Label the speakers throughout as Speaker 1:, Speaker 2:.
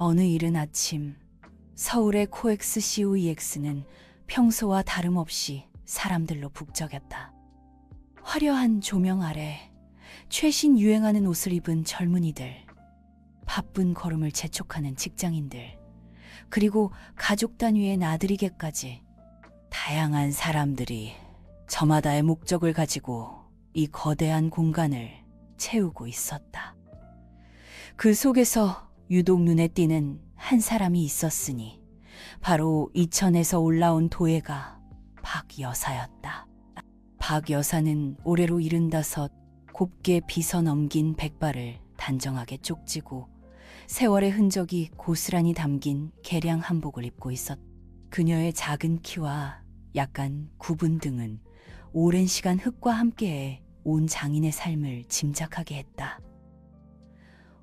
Speaker 1: 어느 이른 아침 서울의 코엑스 COEX는 평소와 다름없이 사람들로 북적였다. 화려한 조명 아래 최신 유행하는 옷을 입은 젊은이들, 바쁜 걸음을 재촉하는 직장인들, 그리고 가족 단위의 나들이개까지 다양한 사람들이 저마다의 목적을 가지고 이 거대한 공간을 채우고 있었다. 그 속에서 유독 눈에 띄는 한 사람이 있었으니 바로 이천에서 올라온 도예가 박 여사였다. 박 여사는 올해로 일흔다섯 곱게 빗어 넘긴 백발을 단정하게 쪽지고 세월의 흔적이 고스란히 담긴 개량 한복을 입고 있었. 그녀의 작은 키와 약간 굽은 등은 오랜 시간 흙과 함께해 온 장인의 삶을 짐작하게 했다.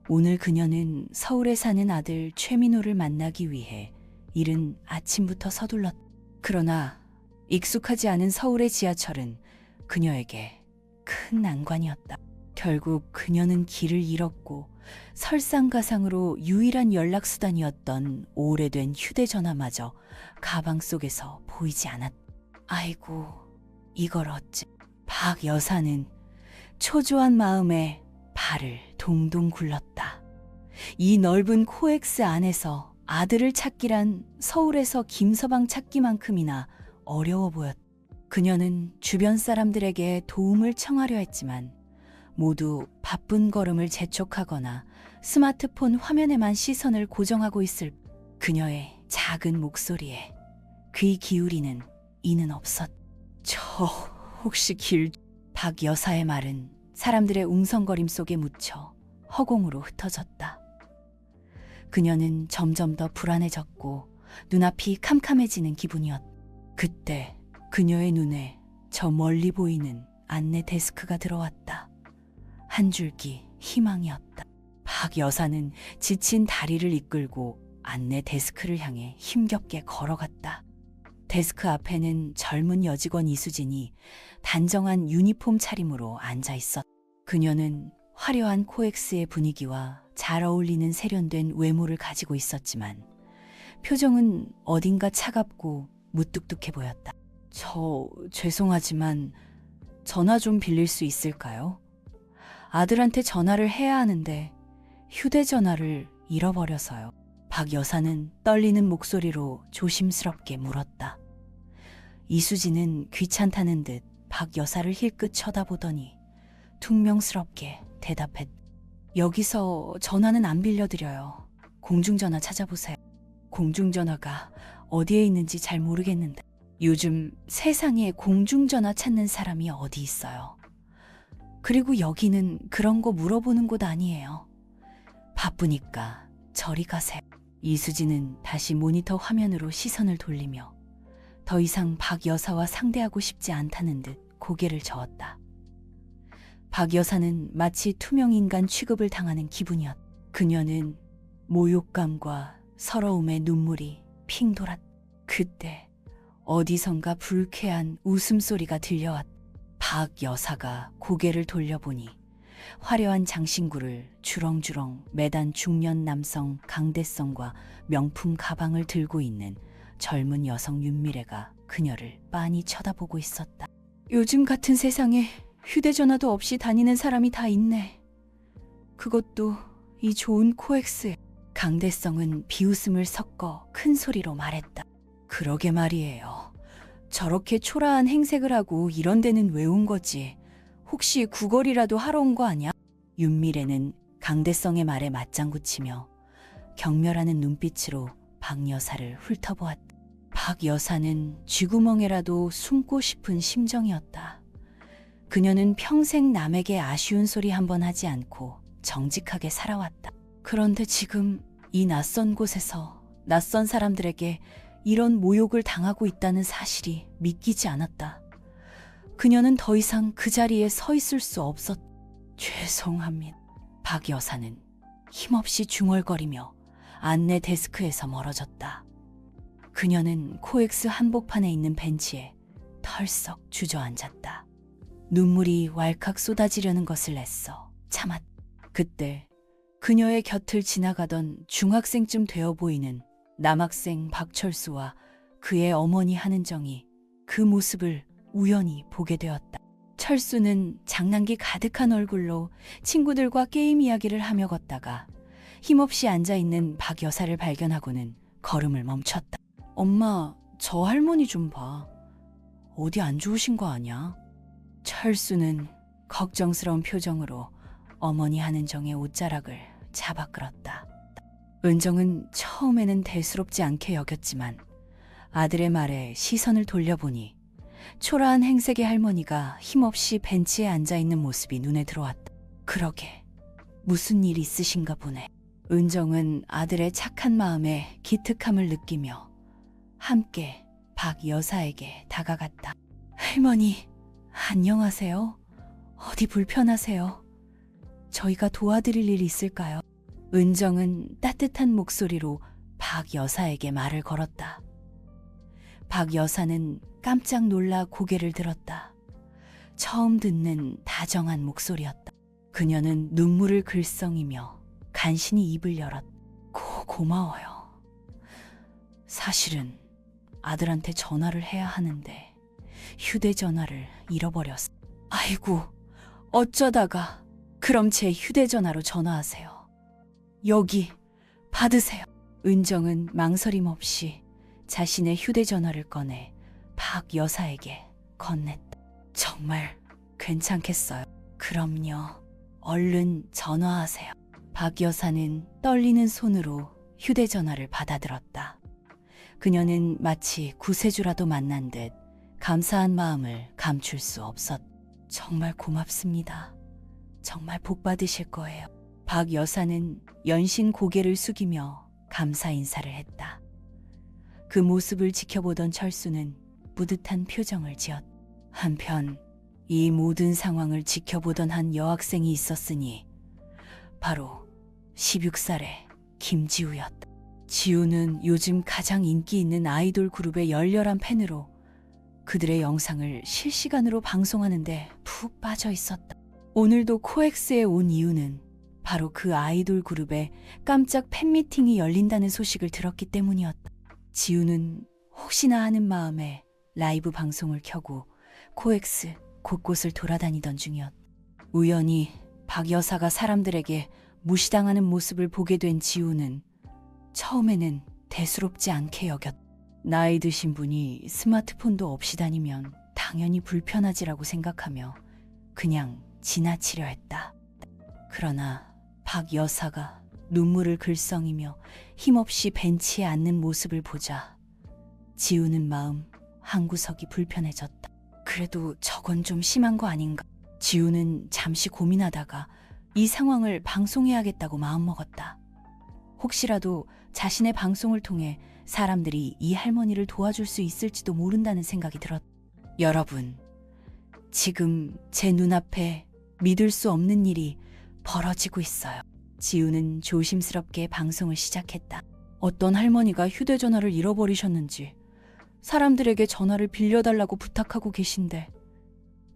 Speaker 1: 오늘 그녀는 서울에 사는 아들 최민호를 만나기 위해 이른 아침부터 서둘렀. 그러나 익숙하지 않은 서울의 지하철은 그녀에게 큰 난관이었다. 결국 그녀는 길을 잃었고 설상가상으로 유일한 연락수단이었던 오래된 휴대전화마저 가방 속에서 보이지 않았. 아이고, 이걸 어찌. 박 여사는 초조한 마음에 발을 동동 굴렀다. 이 넓은 코엑스 안에서 아들을 찾기란 서울에서 김서방 찾기만큼이나 어려워 보였다. 그녀는 주변 사람들에게 도움을 청하려 했지만 모두 바쁜 걸음을 재촉하거나 스마트폰 화면에만 시선을 고정하고 있을 그녀의 작은 목소리에 귀 기울이는 이는 없었. 저 혹시 길... 박 여사의 말은 사람들의 웅성거림 속에 묻혀 허공으로 흩어졌다. 그녀는 점점 더 불안해졌고 눈앞이 캄캄해지는 기분이었. 그때 그녀의 눈에 저 멀리 보이는 안내 데스크가 들어왔다. 한 줄기 희망이었다. 박 여사는 지친 다리를 이끌고 안내 데스크를 향해 힘겹게 걸어갔다. 데스크 앞에는 젊은 여직원 이수진이 단정한 유니폼 차림으로 앉아 있었다. 그녀는 화려한 코엑스의 분위기와 잘 어울리는 세련된 외모를 가지고 있었지만 표정은 어딘가 차갑고 무뚝뚝해 보였다. 저 죄송하지만 전화 좀 빌릴 수 있을까요? 아들한테 전화를 해야 하는데 휴대전화를 잃어버려서요. 박 여사는 떨리는 목소리로 조심스럽게 물었다. 이수진은 귀찮다는 듯 박 여사를 힐끗 쳐다보더니 퉁명스럽게 대답했. 여기서 전화는 안 빌려드려요. 공중전화 찾아보세요. 공중전화가 어디에 있는지 잘 모르겠는데 요즘 세상에 공중전화 찾는 사람이 어디 있어요. 그리고 여기는 그런 거 물어보는 곳 아니에요. 바쁘니까 저리 가세요. 이수진은 다시 모니터 화면으로 시선을 돌리며 더 이상 박 여사와 상대하고 싶지 않다는 듯 고개를 저었다. 박 여사는 마치 투명인간 취급을 당하는 기분이었. 그녀는 모욕감과 서러움의 눈물이 핑 돌았. 그때 어디선가 불쾌한 웃음소리가 들려왔. 박 여사가 고개를 돌려보니 화려한 장신구를 주렁주렁 매단 중년 남성 강대성과 명품 가방을 들고 있는 젊은 여성 윤미래가 그녀를 빤히 쳐다보고 있었다. 요즘 같은 세상에 휴대전화도 없이 다니는 사람이 다 있네. 그것도 이 좋은 코엑스에. 강대성은 비웃음을 섞어 큰 소리로 말했다. 그러게 말이에요. 저렇게 초라한 행색을 하고 이런 데는 왜 온 거지? 혹시 구걸이라도 하러 온 거 아니야? 윤미래는 강대성의 말에 맞장구 치며 경멸하는 눈빛으로 박 여사를 훑어보았다. 박 여사는 쥐구멍에라도 숨고 싶은 심정이었다. 그녀는 평생 남에게 아쉬운 소리 한 번 하지 않고 정직하게 살아왔다. 그런데 지금 이 낯선 곳에서 낯선 사람들에게 이런 모욕을 당하고 있다는 사실이 믿기지 않았다. 그녀는 더 이상 그 자리에 서 있을 수 없었. 죄송합니다. 박 여사는 힘없이 중얼거리며 안내 데스크에서 멀어졌다. 그녀는 코엑스 한복판에 있는 벤치에 털썩 주저앉았다. 눈물이 왈칵 쏟아지려는 것을 애써 참았. 그때 그녀의 곁을 지나가던 중학생쯤 되어 보이는 남학생 박철수와 그의 어머니 한은정이 그 모습을 우연히 보게 되었다. 철수는 장난기 가득한 얼굴로 친구들과 게임 이야기를 하며 걷다가 힘없이 앉아 있는 박 여사를 발견하고는 걸음을 멈췄다. 엄마, 저 할머니 좀 봐. 어디 안 좋으신 거 아니야? 철수는 걱정스러운 표정으로 어머니 한은정의 옷자락을 잡아 끌었다. 은정은 처음에는 대수롭지 않게 여겼지만 아들의 말에 시선을 돌려보니 초라한 행색의 할머니가 힘없이 벤치에 앉아 있는 모습이 눈에 들어왔다. 그러게 무슨 일 있으신가 보네. 은정은 아들의 착한 마음에 기특함을 느끼며 함께 박 여사에게 다가갔다. 할머니, 안녕하세요. 어디 불편하세요? 저희가 도와드릴 일 있을까요? 은정은 따뜻한 목소리로 박 여사에게 말을 걸었다. 박 여사는 깜짝 놀라 고개를 들었다. 처음 듣는 다정한 목소리였다. 그녀는 눈물을 글썽이며 간신히 입을 열었다. 고, 고마워요. 사실은 아들한테 전화를 해야 하는데 휴대전화를 잃어버렸어. 아이고, 어쩌다가 그럼 제 휴대전화로 전화하세요. 여기 받으세요. 은정은 망설임 없이 자신의 휴대전화를 꺼내 박 여사에게 건넸다. 정말 괜찮겠어요. 그럼요. 얼른 전화하세요. 박 여사는 떨리는 손으로 휴대전화를 받아들었다. 그녀는 마치 구세주라도 만난 듯 감사한 마음을 감출 수 없었. 정말 고맙습니다. 정말 복 받으실 거예요. 박 여사는 연신 고개를 숙이며 감사 인사를 했다. 그 모습을 지켜보던 철수는 뿌듯한 표정을 지었. 한편 이 모든 상황을 지켜보던 한 여학생이 있었으니 바로 16살의 김지우였다. 지우는 요즘 가장 인기 있는 아이돌 그룹의 열렬한 팬으로 그들의 영상을 실시간으로 방송하는데 푹 빠져 있었다. 오늘도 코엑스에 온 이유는 바로 그 아이돌 그룹의 깜짝 팬미팅이 열린다는 소식을 들었기 때문이었다. 지우는 혹시나 하는 마음에 라이브 방송을 켜고 코엑스 곳곳을 돌아다니던 중이었다. 우연히 박 여사가 사람들에게 무시당하는 모습을 보게 된 지우는 처음에는 대수롭지 않게 여겼다. 나이 드신 분이 스마트폰도 없이 다니면 당연히 불편하지라고 생각하며 그냥 지나치려 했다. 그러나 박 여사가 눈물을 글썽이며 힘없이 벤치에 앉는 모습을 보자 지우는 마음 한구석이 불편해졌다. 그래도 저건 좀 심한 거 아닌가? 지우는 잠시 고민하다가 이 상황을 방송해야겠다고 마음먹었다. 혹시라도 자신의 방송을 통해 사람들이 이 할머니를 도와줄 수 있을지도 모른다는 생각이 들었. 여러분, 지금 제 눈앞에 믿을 수 없는 일이 벌어지고 있어요. 지우는 조심스럽게 방송을 시작했다. 어떤 할머니가 휴대전화를 잃어버리셨는지 사람들에게 전화를 빌려달라고 부탁하고 계신데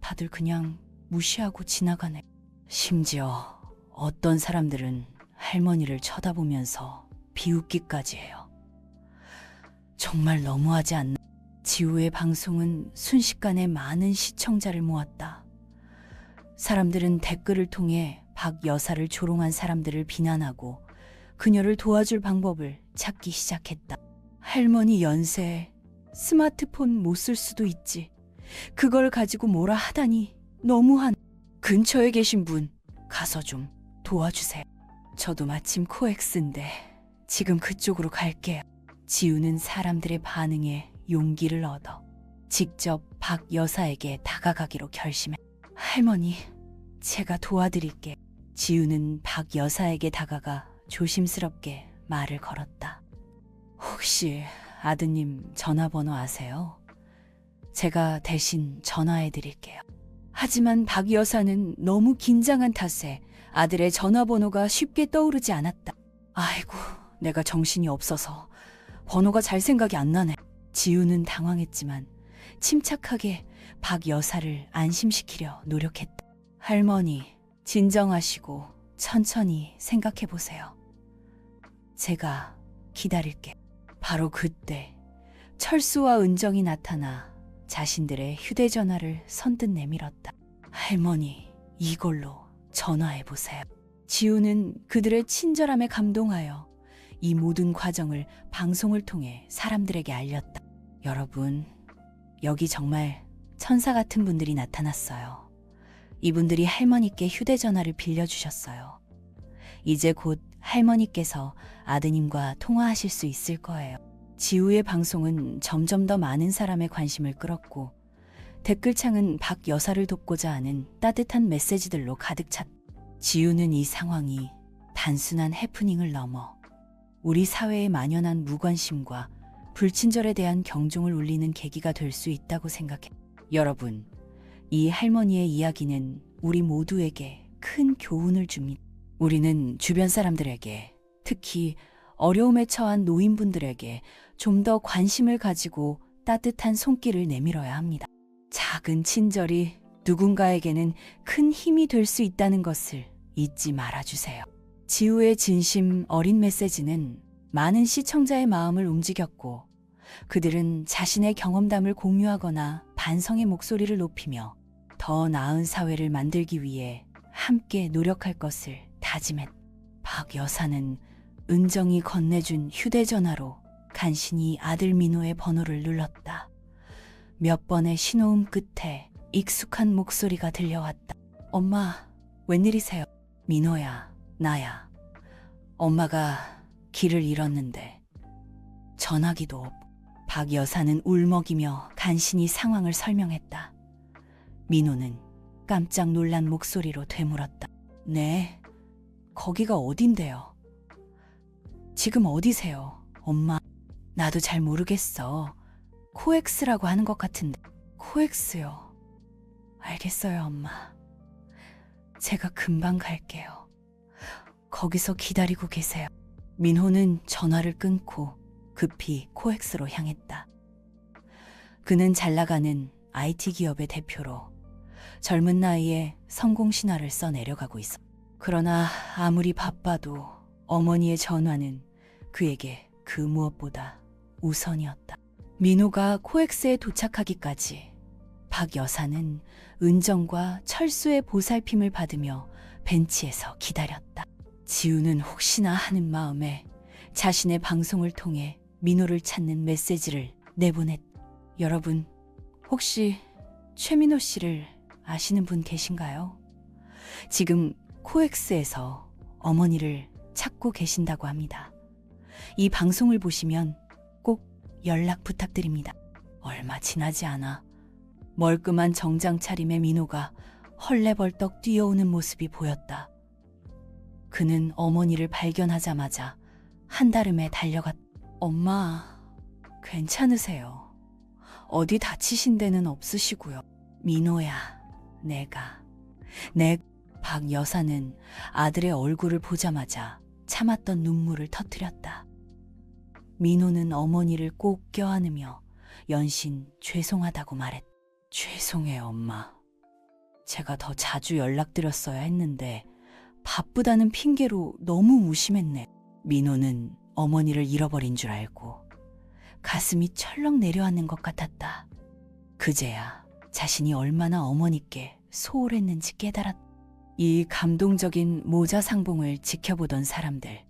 Speaker 1: 다들 그냥 무시하고 지나가네. 심지어 어떤 사람들은 할머니를 쳐다보면서 비웃기까지 해요. 정말 너무하지 않나? 지우의 방송은 순식간에 많은 시청자를 모았다. 사람들은 댓글을 통해 박 여사를 조롱한 사람들을 비난하고 그녀를 도와줄 방법을 찾기 시작했다. 할머니 연세에 스마트폰 못 쓸 수도 있지. 그걸 가지고 뭐라 하다니 너무한. 근처에 계신 분 가서 좀 도와주세요. 저도 마침 코엑스인데 지금 그쪽으로 갈게요. 지우는 사람들의 반응에 용기를 얻어 직접 박 여사에게 다가가기로 결심해. 할머니, 제가 도와드릴게. 지우는 박 여사에게 다가가 조심스럽게 말을 걸었다. 혹시 아드님 전화번호 아세요? 제가 대신 전화해 드릴게요. 하지만 박 여사는 너무 긴장한 탓에 아들의 전화번호가 쉽게 떠오르지 않았다. 아이고, 내가 정신이 없어서 번호가 잘 생각이 안 나네. 지우는 당황했지만 침착하게 박 여사를 안심시키려 노력했다. 할머니, 진정하시고 천천히 생각해 보세요. 제가 기다릴게. 바로 그때 철수와 은정이 나타나 자신들의 휴대전화를 선뜻 내밀었다. 할머니, 이걸로 전화해 보세요. 지우는 그들의 친절함에 감동하여 이 모든 과정을 방송을 통해 사람들에게 알렸다. 여러분, 여기 정말 천사 같은 분들이 나타났어요. 이분들이 할머니께 휴대전화를 빌려주셨어요. 이제 곧 할머니께서 아드님과 통화하실 수 있을 거예요. 지우의 방송은 점점 더 많은 사람의 관심을 끌었고, 댓글창은 박 여사를 돕고자 하는 따뜻한 메시지들로 가득 찼다. 지우는 이 상황이 단순한 해프닝을 넘어 우리 사회에 만연한 무관심과 불친절에 대한 경종을 울리는 계기가 될 수 있다고 생각해. 여러분, 이 할머니의 이야기는 우리 모두에게 큰 교훈을 줍니다. 우리는 주변 사람들에게, 특히 어려움에 처한 노인분들에게 좀 더 관심을 가지고 따뜻한 손길을 내밀어야 합니다. 작은 친절이 누군가에게는 큰 힘이 될 수 있다는 것을 잊지 말아주세요. 지우의 진심 어린 메시지는 많은 시청자의 마음을 움직였고, 그들은 자신의 경험담을 공유하거나 반성의 목소리를 높이며 더 나은 사회를 만들기 위해 함께 노력할 것을 다짐했다. 박 여사는 은정이 건네준 휴대전화로 간신히 아들 민호의 번호를 눌렀다. 몇 번의 신호음 끝에 익숙한 목소리가 들려왔다. 엄마, 웬일이세요? 민호야, 나야. 엄마가 길을 잃었는데 전화기도 박 여사는 울먹이며 간신히 상황을 설명했다. 민호는 깜짝 놀란 목소리로 되물었다. 네, 거기가 어딘데요? 지금 어디세요, 엄마? 나도 잘 모르겠어. 코엑스라고 하는 것 같은데. 코엑스요. 알겠어요, 엄마. 제가 금방 갈게요. 거기서 기다리고 계세요. 민호는 전화를 끊고 급히 코엑스로 향했다. 그는 잘 나가는 IT 기업의 대표로 젊은 나이에 성공 신화를 써 내려가고 있어. 그러나 아무리 바빠도 어머니의 전화는 그에게 그 무엇보다 우선이었다. 민호가 코엑스에 도착하기까지 박 여사는 은정과 철수의 보살핌을 받으며 벤치에서 기다렸다. 지우는 혹시나 하는 마음에 자신의 방송을 통해 민호를 찾는 메시지를 내보냈다. 여러분, 혹시 최민호 씨를 아시는 분 계신가요? 지금 코엑스에서 어머니를 찾고 계신다고 합니다. 이 방송을 보시면 꼭 연락 부탁드립니다. 얼마 지나지 않아 멀끔한 정장 차림의 민호가 헐레벌떡 뛰어오는 모습이 보였다. 그는 어머니를 발견하자마자 한달음에 달려갔다. 엄마, 괜찮으세요? 어디 다치신 데는 없으시고요. 민호야, 내가. 내 박 여사는 아들의 얼굴을 보자마자 참았던 눈물을 터뜨렸다. 민호는 어머니를 꼭 껴안으며 연신 죄송하다고 말했다. 죄송해요, 엄마. 제가 더 자주 연락드렸어야 했는데 바쁘다는 핑계로 너무 무심했네. 민호는 어머니를 잃어버린 줄 알고 가슴이 철렁 내려앉는 것 같았다. 그제야 자신이 얼마나 어머니께 소홀했는지 깨달았다. 이 감동적인 모자 상봉을 지켜보던 사람들,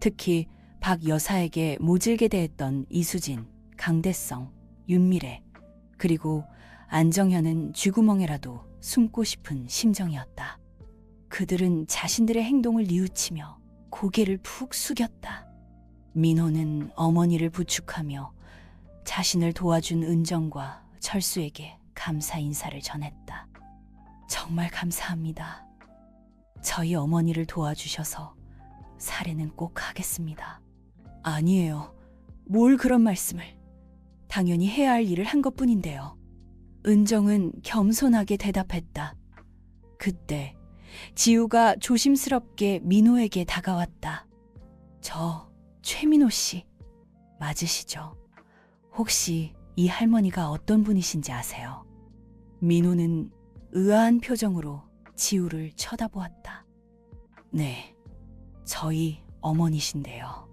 Speaker 1: 특히 박 여사에게 모질게 대했던 이수진, 강대성, 윤미래, 그리고 안정현은 쥐구멍에라도 숨고 싶은 심정이었다. 그들은 자신들의 행동을 뉘우치며 고개를 푹 숙였다. 민호는 어머니를 부축하며 자신을 도와준 은정과 철수에게 감사 인사를 전했다. 정말 감사합니다. 저희 어머니를 도와주셔서 사례는 꼭 하겠습니다. 아니에요. 뭘 그런 말씀을. 당연히 해야 할 일을 한 것 뿐인데요. 은정은 겸손하게 대답했다. 그때 지우가 조심스럽게 민호에게 다가왔다. 저 최민호 씨 맞으시죠? 혹시 이 할머니가 어떤 분이신지 아세요? 민호는 의아한 표정으로 지우를 쳐다보았다. 네, 저희 어머니신데요.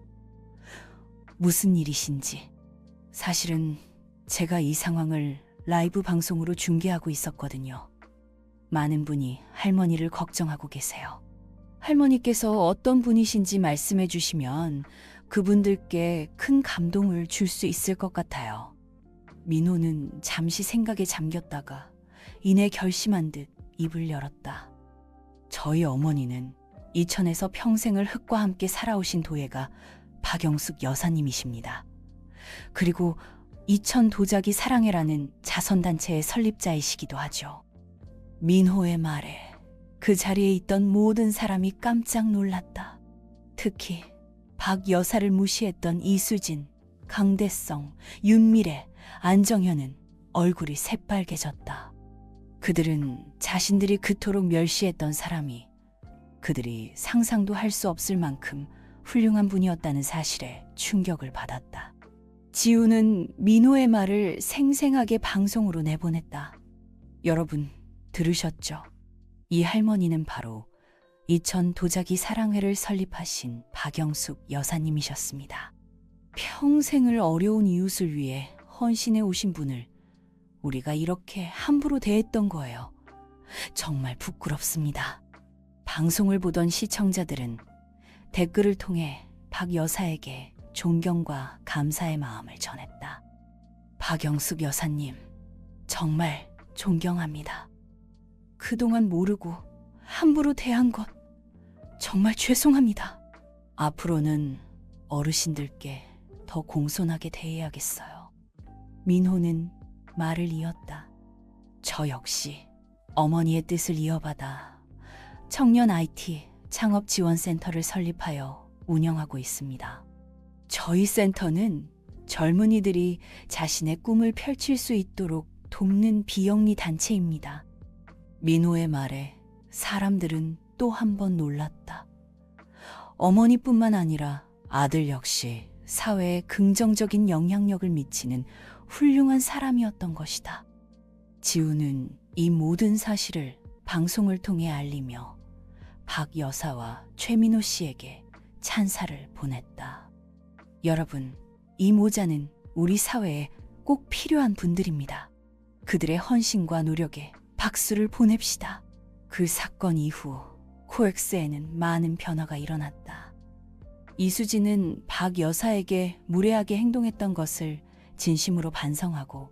Speaker 1: 무슨 일이신지. 사실은 제가 이 상황을 라이브 방송으로 중계하고 있었거든요. 많은 분이 할머니를 걱정하고 계세요. 할머니께서 어떤 분이신지 말씀해 주시면 그분들께 큰 감동을 줄 수 있을 것 같아요. 민호는 잠시 생각에 잠겼다가 이내 결심한 듯 입을 열었다. 저희 어머니는 이천에서 평생을 흙과 함께 살아오신 도예가 박영숙 여사님이십니다. 그리고 이천 도자기 사랑회라는 자선단체의 설립자이시기도 하죠. 민호의 말에 그 자리에 있던 모든 사람이 깜짝 놀랐다. 특히 박 여사를 무시했던 이수진, 강대성, 윤미래, 안정현은 얼굴이 새빨개졌다. 그들은 자신들이 그토록 멸시했던 사람이 그들이 상상도 할 수 없을 만큼 훌륭한 분이었다는 사실에 충격을 받았다. 지우는 민호의 말을 생생하게 방송으로 내보냈다. 여러분, 들으셨죠? 이 할머니는 바로 이천 도자기 사랑회를 설립하신 박영숙 여사님이셨습니다. 평생을 어려운 이웃을 위해 헌신해 오신 분을 우리가 이렇게 함부로 대했던 거예요. 정말 부끄럽습니다. 방송을 보던 시청자들은 댓글을 통해 박 여사에게 존경과 감사의 마음을 전했다. 박영숙 여사님, 정말 존경합니다. 그동안 모르고 함부로 대한 것 정말 죄송합니다. 앞으로는 어르신들께 더 공손하게 대해야겠어요. 민호는 말을 이었다. 저 역시 어머니의 뜻을 이어받아 청년 IT 창업 지원 센터를 설립하여 운영하고 있습니다. 저희 센터는 젊은이들이 자신의 꿈을 펼칠 수 있도록 돕는 비영리 단체입니다. 민호의 말에 사람들은 또 한 번 놀랐다. 어머니뿐만 아니라 아들 역시 사회에 긍정적인 영향력을 미치는 훌륭한 사람이었던 것이다. 지우는 이 모든 사실을 방송을 통해 알리며 박 여사와 최민호 씨에게 찬사를 보냈다. 여러분, 이 모자는 우리 사회에 꼭 필요한 분들입니다. 그들의 헌신과 노력에 박수를 보냅시다. 그 사건 이후 코엑스에는 많은 변화가 일어났다. 이수진은 박 여사에게 무례하게 행동했던 것을 진심으로 반성하고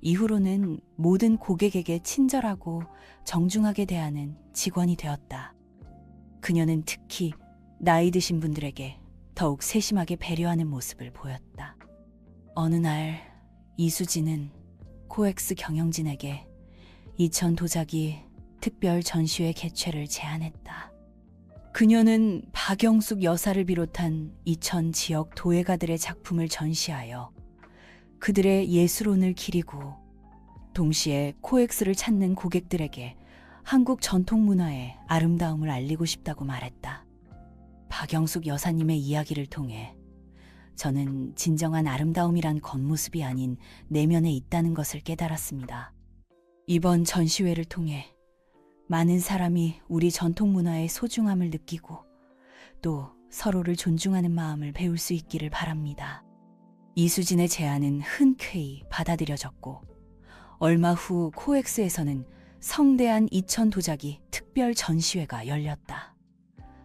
Speaker 1: 이후로는 모든 고객에게 친절하고 정중하게 대하는 직원이 되었다. 그녀는 특히 나이 드신 분들에게 더욱 세심하게 배려하는 모습을 보였다. 어느 날 이수진은 코엑스 경영진에게 이천 도자기 특별 전시회 개최를 제안했다. 그녀는 박영숙 여사를 비롯한 이천 지역 도예가들의 작품을 전시하여 그들의 예술혼을 기리고 동시에 코엑스를 찾는 고객들에게 한국 전통 문화의 아름다움을 알리고 싶다고 말했다. 박영숙 여사님의 이야기를 통해 저는 진정한 아름다움이란 겉모습이 아닌 내면에 있다는 것을 깨달았습니다. 이번 전시회를 통해 많은 사람이 우리 전통 문화의 소중함을 느끼고 또 서로를 존중하는 마음을 배울 수 있기를 바랍니다. 이수진의 제안은 흔쾌히 받아들여졌고 얼마 후 코엑스에서는 성대한 이천 도자기 특별 전시회가 열렸다.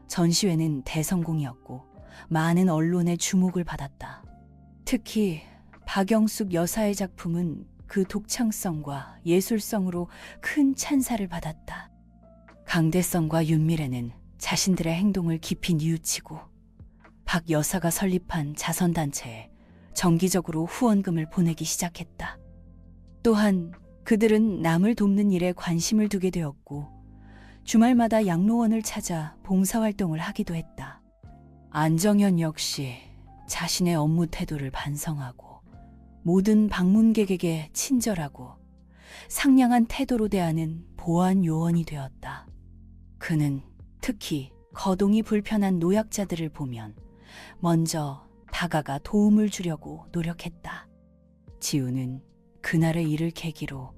Speaker 1: 전시회는 대성공이었고 많은 언론의 주목을 받았다. 특히 박영숙 여사의 작품은 그 독창성과 예술성으로 큰 찬사를 받았다. 강대성과 윤미래는 자신들의 행동을 깊이 뉘우치고 박 여사가 설립한 자선단체에 정기적으로 후원금을 보내기 시작했다. 또한 그들은 남을 돕는 일에 관심을 두게 되었고 주말마다 양로원을 찾아 봉사활동을 하기도 했다. 안정현 역시 자신의 업무 태도를 반성하고 모든 방문객에게 친절하고 상냥한 태도로 대하는 보안 요원이 되었다. 그는 특히 거동이 불편한 노약자들을 보면 먼저 다가가 도움을 주려고 노력했다. 지우는 그날의 일을 계기로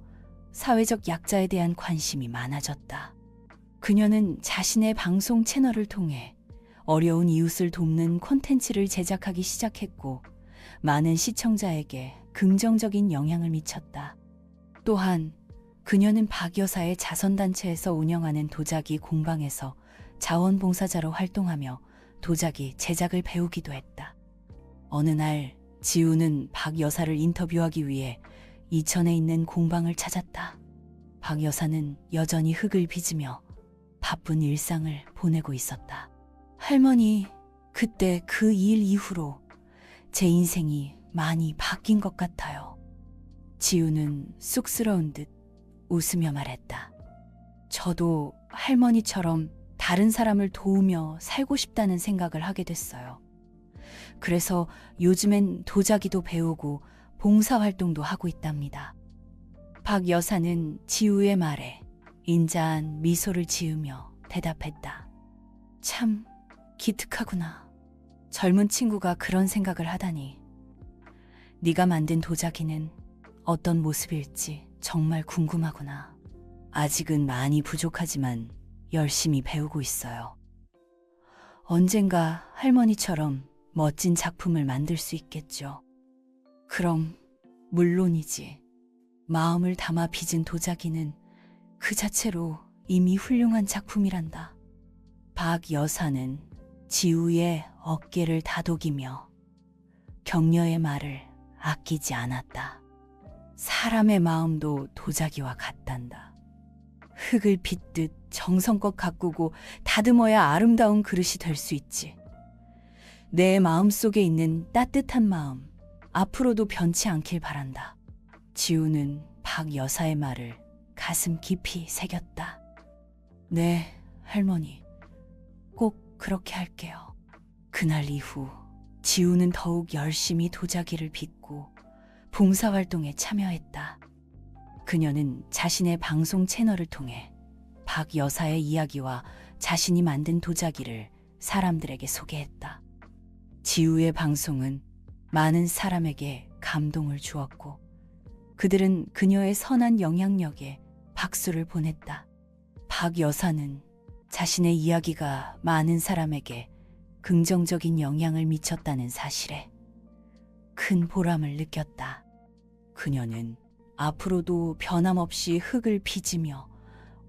Speaker 1: 사회적 약자에 대한 관심이 많아졌다. 그녀는 자신의 방송 채널을 통해 어려운 이웃을 돕는 콘텐츠를 제작하기 시작했고 많은 시청자에게 긍정적인 영향을 미쳤다. 또한 그녀는 박 여사의 자선단체에서 운영하는 도자기 공방에서 자원봉사자로 활동하며 도자기 제작을 배우기도 했다. 어느 날 지우는 박 여사를 인터뷰하기 위해 이천에 있는 공방을 찾았다. 박 여사는 여전히 흙을 빚으며 바쁜 일상을 보내고 있었다. 할머니, 그때 그 일 이후로 제 인생이 많이 바뀐 것 같아요. 지우는 쑥스러운 듯 웃으며 말했다. 저도 할머니처럼 다른 사람을 도우며 살고 싶다는 생각을 하게 됐어요. 그래서 요즘엔 도자기도 배우고 봉사활동도 하고 있답니다. 박 여사는 지우의 말에 인자한 미소를 지으며 대답했다. 참 기특하구나. 젊은 친구가 그런 생각을 하다니. 네가 만든 도자기는 어떤 모습일지 정말 궁금하구나. 아직은 많이 부족하지만 열심히 배우고 있어요. 언젠가 할머니처럼 멋진 작품을 만들 수 있겠죠. 그럼 물론이지. 마음을 담아 빚은 도자기는 그 자체로 이미 훌륭한 작품이란다. 박 여사는 지우의 어깨를 다독이며 격려의 말을 아끼지 않았다. 사람의 마음도 도자기와 같단다. 흙을 빚듯 정성껏 가꾸고 다듬어야 아름다운 그릇이 될 수 있지. 내 마음 속에 있는 따뜻한 마음, 앞으로도 변치 않길 바란다. 지우는 박 여사의 말을 가슴 깊이 새겼다. 네, 할머니. 꼭 그렇게 할게요. 그날 이후 지우는 더욱 열심히 도자기를 빚고 봉사활동에 참여했다. 그녀는 자신의 방송 채널을 통해 박 여사의 이야기와 자신이 만든 도자기를 사람들에게 소개했다. 지우의 방송은 많은 사람에게 감동을 주었고 그들은 그녀의 선한 영향력에 박수를 보냈다. 박 여사는 자신의 이야기가 많은 사람에게 긍정적인 영향을 미쳤다는 사실에 큰 보람을 느꼈다. 그녀는 앞으로도 변함없이 흙을 빚으며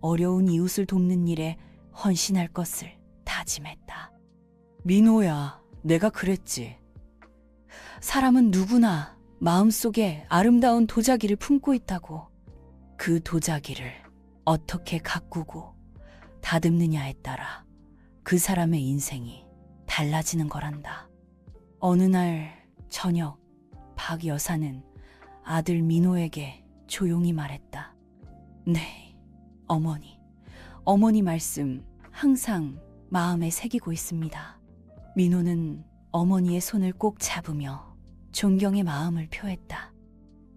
Speaker 1: 어려운 이웃을 돕는 일에 헌신할 것을 다짐했다. 민호야, 내가 그랬지. 사람은 누구나 마음속에 아름다운 도자기를 품고 있다고. 그 도자기를 어떻게 가꾸고 다듬느냐에 따라 그 사람의 인생이 달라지는 거란다. 어느 날 저녁, 박 여사는 아들 민호에게 조용히 말했다. 네, 어머니. 어머니 말씀 항상 마음에 새기고 있습니다. 민호는 어머니의 손을 꼭 잡으며 존경의 마음을 표했다.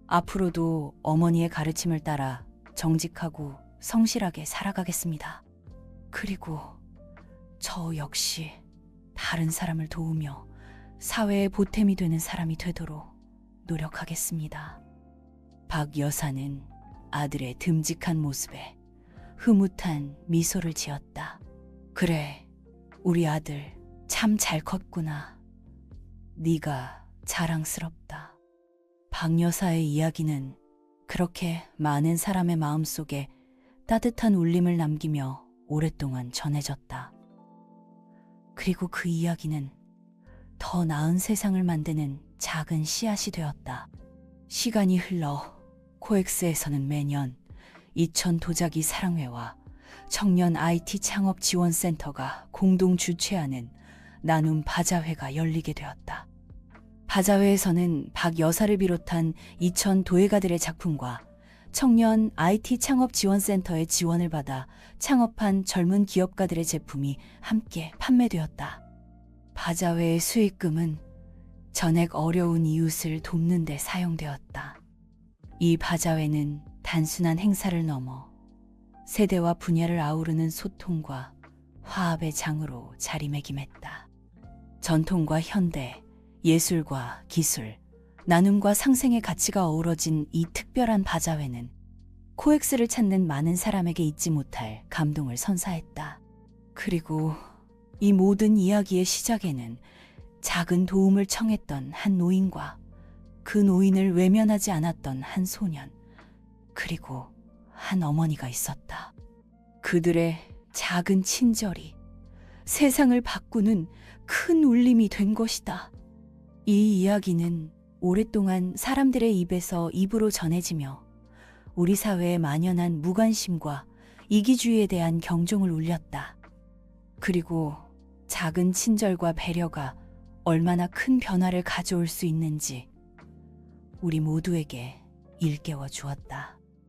Speaker 1: 앞으로도 어머니의 가르침을 따라 정직하고 성실하게 살아가겠습니다. 그리고 저 역시 다른 사람을 도우며 사회의 보탬이 되는 사람이 되도록 노력하겠습니다. 박 여사는 아들의 듬직한 모습에 흐뭇한 미소를 지었다. 그래, 우리 아들 참 잘 컸구나. 네가 자랑스럽다. 박 여사의 이야기는 그렇게 많은 사람의 마음속에 따뜻한 울림을 남기며 오랫동안 전해졌다. 그리고 그 이야기는 더 나은 세상을 만드는 작은 씨앗이 되었다. 시간이 흘러 코엑스에서는 매년 이천 도자기 사랑회와 청년 IT 창업 지원센터가 공동 주최하는 나눔 바자회가 열리게 되었다. 바자회에서는 박 여사를 비롯한 이천 도예가들의 작품과 청년 IT 창업 지원센터의 지원을 받아 창업한 젊은 기업가들의 제품이 함께 판매되었다. 바자회의 수익금은 전액 어려운 이웃을 돕는 데 사용되었다. 이 바자회는 단순한 행사를 넘어 세대와 분야를 아우르는 소통과 화합의 장으로 자리매김했다. 전통과 현대, 예술과 기술, 나눔과 상생의 가치가 어우러진 이 특별한 바자회는 코엑스를 찾는 많은 사람에게 잊지 못할 감동을 선사했다. 그리고 이 모든 이야기의 시작에는 작은 도움을 청했던 한 노인과 그 노인을 외면하지 않았던 한 소년, 그리고 한 어머니가 있었다. 그들의 작은 친절이 세상을 바꾸는 큰 울림이 된 것이다. 이 이야기는 오랫동안 사람들의 입에서 입으로 전해지며 우리 사회에 만연한 무관심과 이기주의에 대한 경종을 울렸다. 그리고 작은 친절과 배려가 얼마나 큰 변화를 가져올 수 있는지 우리 모두에게 일깨워 주었다.